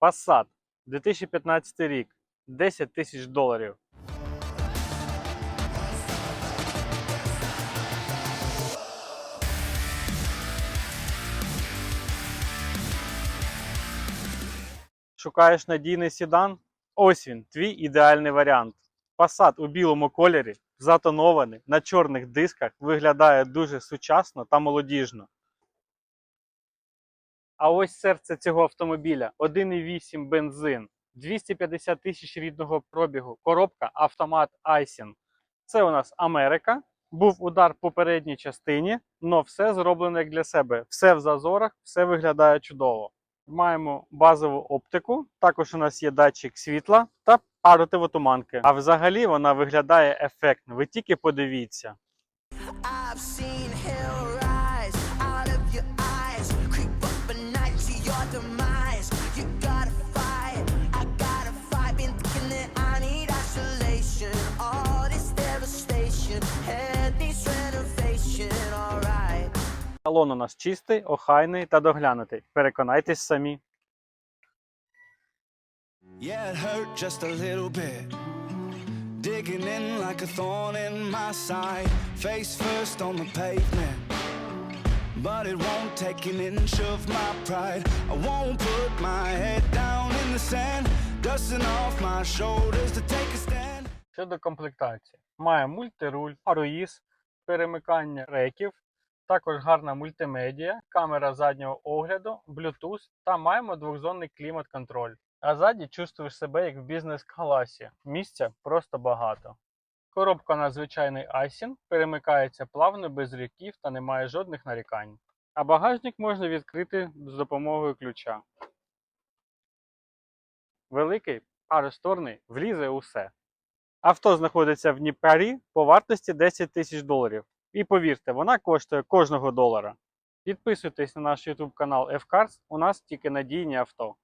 Passat 2015 рік 10 тисяч доларів. Шукаєш надійний седан? Ось він, твій ідеальний варіант. Passat у білому кольорі, затонований на чорних дисках, виглядає дуже сучасно та молодіжно. А ось серце цього автомобіля 1,8 бензин, 250 тисяч рідного пробігу, коробка автомат Айсін. Це у нас Америка. Був удар по передній частині, але все зроблено як для себе. Все в зазорах, все виглядає чудово. Маємо базову оптику, також у нас є датчик світла та противотуманки. А взагалі вона виглядає ефектно. Ви тільки подивіться. Isolation. All this devastation, head needs renovation. Alright. Салон у нас чистий, охайний та доглянутий. Переконайтесь самі. Yeah, it hurt just a little bit. Digging in like a thorn in my side. Face first on the pavement. But it won't take an inch of my pride. I won't put my head down in the sand. Dusting off my shoulders to take a stand. Щодо комплектації, має мультируль, аруїз, перемикання реків, також гарна мультимедіа, камера заднього огляду, Bluetooth та маємо двохзонний клімат-контроль. А ззаді чувствуєш себе як в бізнес-класі. Місця просто багато. Коробка надзвичайний айсінг, перемикається плавно, без ріків та немає жодних нарікань. А багажник можна відкрити з допомогою ключа. Великий, паросторний, влізе усе. Авто знаходиться в Дніпрі по вартості 10 тисяч доларів. І повірте, вона коштує кожного долара. Підписуйтесь на наш YouTube канал F-Cars, у нас тільки надійні авто.